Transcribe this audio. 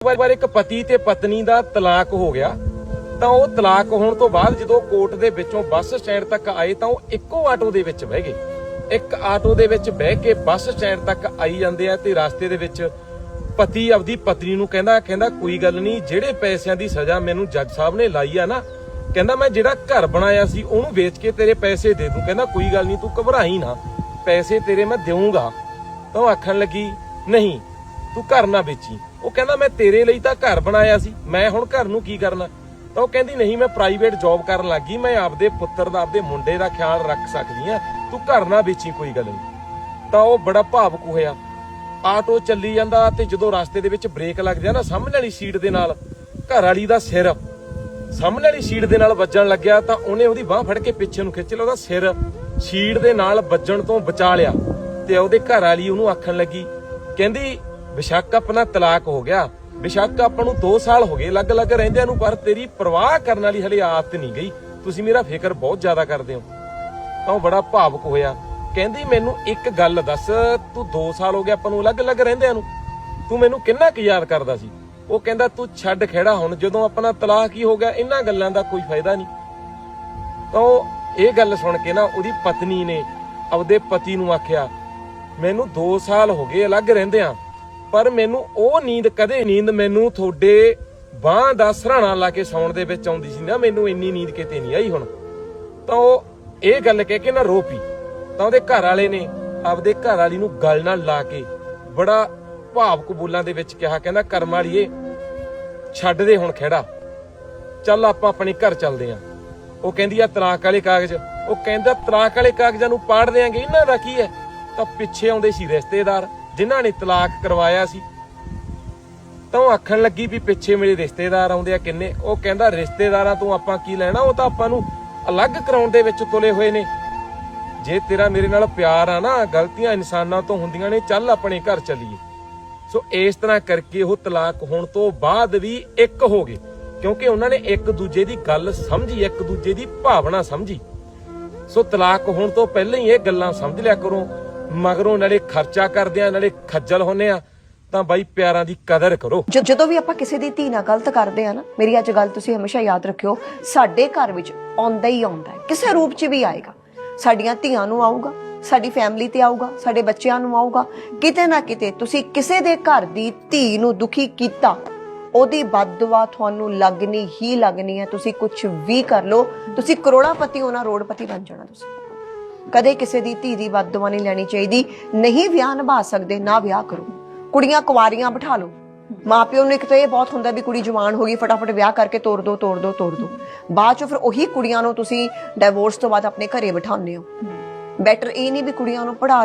ਵਾਰ ਵਾਰ ਇੱਕ ਪਤੀ ਤੇ ਪਤਨੀ ਦਾ ਤਲਾਕ ਹੋ ਗਿਆ, ਤਾਂ ਉਹ ਤਲਾਕ ਹੋਣ ਤੋਂ ਬਾਅਦ ਜਦੋਂ ਕੋਰਟ ਦੇ ਵਿੱਚੋਂ ਬੱਸ ਸਟੈਂਡ ਤੱਕ ਆਏ ਤਾਂ ਉਹ ਇੱਕੋ ਆਟੋ ਦੇ ਵਿੱਚ ਬਹਿ ਗਏ। ਇੱਕ ਆਟੋ ਦੇ ਵਿੱਚ ਬਹਿ ਕੇ ਬੱਸ ਸਟੈਂਡ ਤੱਕ ਆਈ ਜਾਂਦੇ ਆ ਤੇ ਰਸਤੇ ਦੇ ਵਿੱਚ ਪਤੀ ਆਪਦੀ ਪਤਨੀ ਨੂੰ ਕਹਿੰਦਾ ਕਹਿੰਦਾ ਕੋਈ ਗੱਲ ਨਹੀਂ, ਜਿਹੜੇ ਪੈਸਿਆਂ ਦੀ ਸਜ਼ਾ ਮੈਨੂੰ ਜੱਜ ਸਾਹਿਬ ਨੇ ਲਾਈ ਆ ਨਾ, ਕਹਿੰਦਾ ਮੈਂ ਜਿਹੜਾ ਘਰ ਬਣਾਇਆ ਸੀ ਉਹਨੂੰ ਵੇਚ ਕੇ ਤੇਰੇ ਪੈਸੇ ਦੇ ਦੂੰ। ਕਹਿੰਦਾ ਕੋਈ ਗੱਲ ਨਹੀਂ, ਤੂੰ ਘਬਰਾਈ ਨਾ, ਪੈਸੇ ਤੇਰੇ ਮੈਂ ਦੇਵਾਂਗਾ ਤਾਂ ਉਹ ਆਖਣ ਲੱਗੀ, ਨਹੀਂ, ਤੂੰ ਘਰ ਨਾ ਵੇਚੀ। ਉਹ ਕਹਿੰਦਾ, ਮੈਂ ਤੇਰੇ ਲਈ ਤਾਂ ਘਰ ਬਣਾਇਆ ਸੀ। ਮੈਂ ਹੁਣ ਘਰ ਨੂੰ ਕੀ ਕਰਨਾ? ਤਾਂ ਉਹ ਕਹਿੰਦੀ, ਨਹੀਂ, ਮੈਂ ਪ੍ਰਾਈਵੇਟ ਜੌਬ ਕਰਨ ਲੱਗੀ ਮੈਂ ਆਪਦੇ ਪੁੱਤਰ ਦਾ, ਆਪਦੇ ਮੁੰਡੇ ਦਾ ਖਿਆਲ ਰੱਖ ਸਕਦੀ ਆ ਤੂੰ ਘਰ ਨਾ ਵੇਚੀ ਕੋਈ ਗੱਲ ਨਹੀਂ ਤਾਂ ਉਹ ਬੜਾ ਭਾਵੁਕ ਹੋਇਆ। ਆਟੋ ਚੱਲੀ ਜਾਂਦਾ ਤੇ ਜਦੋਂ ਰਸਤੇ ਦੇ ਵਿੱਚ ਬ੍ਰੇਕ ਲੱਗ ਨਾ ਸਾਹਮਣੇ ਵਾਲੀ ਸੀਟ ਦੇ ਨਾਲ, ਘਰ ਵਾਲੀ ਦਾ ਸਿਰ ਸਾਹਮਣੇ ਵਾਲੀ ਸੀਟ ਦੇ ਨਾਲ ਵੱਜਣ ਲੱਗਿਆ ਤਾਂ ਉਹਨੇ ਉਹਦੀ ਬਾਹ ਫੜ ਕੇ ਪਿੱਛੇ ਨੂੰ ਖਿੱਚ ਲਿਆ। ਉਹਦਾ ਸਿਰ ਸੀਟ ਦੇ ਨਾਲ ਵੱਜਣ ਤੋਂ ਬਚਾ ਲਿਆ ਤੇ ਉਹਦੇ ਘਰ ਵਾਲੀ ਉਹਨੂੰ ਆਖਣ ਲੱਗੀ, ਕਹਿੰਦੀ ਬਿਸ਼ੱਕ ਆਪਣਾ ਤਲਾਕ ਹੋ ਗਿਆ। ਬਿਸ਼ੱਕ ਆਪਾਂ ਨੂੰ 2 ਸਾਲ ਹੋ ਗਏ। ਅਲੱਗ-ਅਲੱਗ ਰਹਿੰਦਿਆਂ ਨੂੰ ਪਰ ਤੇਰੀ ਪਰਵਾਹ ਕਰਨ ਵਾਲੀ ਹਲੇ ਆਦਤ ਨਹੀਂ ਗਈ। ਤੁਸੀਂ ਮੇਰਾ ਫਿਕਰ ਬਹੁਤ ਜ਼ਿਆਦਾ ਕਰਦੇ ਹੋ। ਤਾਂ ਉਹ ਬੜਾ ਭਾਵੁਕ ਹੋਇਆ। ਕਹਿੰਦੀ, ਮੈਨੂੰ ਇੱਕ ਗੱਲ ਦੱਸ। ਤੂੰ 2 ਸਾਲ ਹੋ ਗਏ ਆਪਾਂ ਨੂੰ ਅਲੱਗ-ਅਲੱਗ ਰਹਿੰਦਿਆਂ ਨੂੰ। ਤੂੰ ਮੈਨੂੰ ਕਿੰਨਾ ਕੁ ਯਾਦ ਕਰਦਾ ਸੀ? ਉਹ ਕਹਿੰਦਾ, ਤੂੰ ਛੱਡ ਖੇੜਾ ਹੁਣ। ਜਦੋਂ ਆਪਣਾ ਤਲਾਕ ਹੀ ਹੋ ਗਿਆ, ਇਹਨਾਂ ਗੱਲਾਂ ਦਾ ਕੋਈ ਫਾਇਦਾ ਨਹੀਂ। ਤਾਂ ਉਹ ਇਹ ਗੱਲ ਸੁਣ ਕੇ ਨਾ ਉਹਦੀ ਪਤਨੀ ਨੇ ਆਪਦੇ ਪਤੀ ਨੂੰ ਆਖਿਆ, ਮੈਨੂੰ 2 ਸਾਲ ਹੋ ਗਏ ਅਲੱਗ ਰਹਿੰਦਿਆਂ। ਪਰ ਮੈਨੂੰ ਉਹ ਨੀਂਦ ਕਦੇ ਨੀਂਦ ਮੈਨੂੰ ਤੁਹਾਡੇ ਬਾਹ ਦਾ ਸਰਾਣਾ ਲਾ ਕੇ ਸੌਣ ਦੇ ਵਿੱਚ ਆਉਂਦੀ ਸੀ ਨਾ, ਮੈਨੂੰ ਇੰਨੀ ਨੀਂਦ ਕਿਤੇ ਨਹੀਂ ਆਈ ਹੁਣ। ਤਾਂ ਉਹ ਇਹ ਗੱਲ ਕਹਿ ਕੇ ਨਾ ਰੋ ਪਈ। ਤਾਂ ਉਹਦੇ ਘਰ ਵਾਲੇ ਨੇ ਆਪਦੇ ਘਰ ਵਾਲੀ ਨੂੰ ਗਲ ਨਾਲ ਲਾ ਕੇ ਬੜਾ ਭਾਵਕ ਬੋਲਾਂ ਦੇ ਵਿੱਚ ਕਿਹਾ, ਕਹਿੰਦਾ, ਕਰਮ ਵਾਲੀਏ, ਛੱਡ ਦੇ ਹੁਣ ਖੇੜਾ ਚੱਲ ਆਪਾਂ ਆਪਣੇ ਘਰ ਚੱਲਦੇ ਆਂ। ਉਹ ਕਹਿੰਦੀ ਆ ਤਲਾਕ ਵਾਲੇ ਕਾਗਜ਼। ਉਹ ਕਹਿੰਦਾ, ਤਲਾਕ ਵਾਲੇ ਕਾਗਜ਼ਾਂ ਨੂੰ ਪਾੜ ਦੇਾਂਗੇ ਇਹਨਾਂ ਦਾ ਕੀ ਹੈ? ਤਾਂ ਪਿੱਛੇ ਆਉਂਦੇ ਸੀ ਰਿਸ਼ਤੇਦਾਰ। ਜਿਨ੍ਹਾਂ ਨੇ ਤਲਾਕ ਕਰਵਾਇਆ ਸੀ। ਤਾਂ ਉਹ ਆਖਣ ਲੱਗੀ ਵੀ ਪਿੱਛੇ ਮੇਰੇ ਰਿਸ਼ਤੇਦਾਰ ਆਉਂਦੇ ਆ ਕਿੰਨੇ। ਉਹ ਕਹਿੰਦਾ, ਰਿਸ਼ਤੇਦਾਰਾਂ ਤੋਂ ਆਪਾਂ ਕੀ ਲੈਣਾ? ਉਹ ਤਾਂ ਆਪਾਂ ਨੂੰ ਅਲੱਗ ਕਰਾਉਣ ਦੇ ਵਿੱਚ ਤੁਲੇ ਹੋਏ ਨੇ। ਜੇ ਤੇਰਾ ਮੇਰੇ ਨਾਲ ਪਿਆਰ ਆ ਨਾ, ਗਲਤੀਆਂ ਇਨਸਾਨਾਂ ਤੋਂ ਹੁੰਦੀਆਂ ਨੇ, ਚੱਲ ਆਪਣੇ ਘਰ ਚੱਲੀਏ। ਸੋ ਇਸ ਤਰ੍ਹਾਂ ਕਰਕੇ ਉਹ ਤਲਾਕ ਹੋਣ ਤੋਂ ਬਾਅਦ ਵੀ ਇੱਕ ਹੋ ਗਏ। ਕਿਉਂਕਿ ਉਹਨਾਂ ਨੇ ਇੱਕ ਦੂਜੇ ਦੀ ਗੱਲ ਸਮਝੀ, ਇੱਕ ਦੂਜੇ ਦੀ ਭਾਵਨਾ ਸਮਝੀ। ਸੋ ਤਲਾਕ ਹੋਣ ਤੋਂ ਪਹਿਲਾਂ ਹੀ ਇਹ ਗੱਲਾਂ ਸਮਝ ਲਿਆ ਕਰੋ। ਮਗਰੋਂ ਨਾਲੇ ਖਰਚਾ ਕਰਦੇ ਆ, ਨਾਲੇ ਖੱਜਲ ਹੁੰਨੇ ਆ, ਤਾਂ ਬਾਈ ਪਿਆਰਾਂ ਦੀ ਕਦਰ ਕਰੋ। ਜ- ਜਦੋਂ ਵੀ ਆਪਾਂ ਕਿਸੇ ਦੀ ਧੀ ਨਾਲ ਗਲਤ ਕਰਦੇ ਆ ਨਾ, ਮੇਰੀ ਅੱਜ ਗੱਲ ਤੁਸੀਂ ਹਮੇਸ਼ਾ ਯਾਦ ਰੱਖਿਓ, ਸਾਡੇ ਘਰ ਵਿੱਚ ਆਉਂਦਾ ਹੀ ਆਉਂਦਾ ਹੈ। ਕਿਸੇ ਰੂਪ 'ਚ ਵੀ ਆਏਗਾ। ਸਾਡੀਆਂ ਧੀਆਂ ਨੂੰ ਆਊਗਾ, ਸਾਡੀ ਫੈਮਿਲੀ ਤੇ ਆਊਗਾ, ਸਾਡੇ ਬੱਚਿਆਂ ਨੂੰ ਆਊਗਾ, ਕਿਤੇ ਨਾ ਕਿਤੇ ਤੁਸੀਂ ਕਿਸੇ ਦੇ ਘਰ ਦੀ ਧੀ ਨੂੰ ਦੁਖੀ ਕੀਤਾ, ਉਹਦੀ ਬਦਦੁਆ ਤੁਹਾਨੂੰ ਲੱਗਣੀ ਹੀ ਲੱਗਣੀ ਹੈ, ਤੁਸੀਂ ਕੁਝ ਵੀ ਕਰ ਲਓ, ਤੁਸੀਂ ਕਰੋੜਾਪਤੀ ਹੋਣਾ ਰੋੜਪਤੀ ਬਣ ਜਾਣਾ ਤੁਸੀਂ। ਕਦੇ ਕਿਸੇ ਦੀ ਧੀ ਦੀ ਬਦਦੁਆ ਨਹੀਂ ਲੈਣੀ ਚਾਹੀਦੀ। ਨਹੀਂ ਵਿਆਹ ਨਿਭਾ ਸਕਦੇ ਨਾ ਵਿਆਹ ਕਰੋ। ਕੁੜੀਆਂ ਕੁਵਾਰੀਆਂ ਬਿਠਾ ਲਓ। ਮਾਪਿਓ ਨੂੰ ਇੱਕ ਤਾਂ ਇਹ ਬਹੁਤ ਹੁੰਦਾ ਵੀ ਕੁੜੀ ਜਵਾਨ ਹੋ ਗਈ ਫਟਾਫਟ ਵਿਆਹ ਕਰਕੇ ਤੋੜ ਦੋ ਤੋੜ ਦੋ ਤੋੜ ਦੋ। ਬਾਅਦ ਚ ਫਿਰ ਉਹੀ ਕੁੜੀਆਂ ਨੂੰ ਤੁਸੀਂ ਡਿਵੋਰਸ ਤੋਂ ਬਾਅਦ ਆਪਣੇ ਘਰੇ ਬਿਠਾਉਂਦੇ ਹੋ। ਬੈਟਰ ਇਹ ਨਹੀਂ ਵੀ ਕੁੜੀਆਂ ਨੂੰ ਲਓ।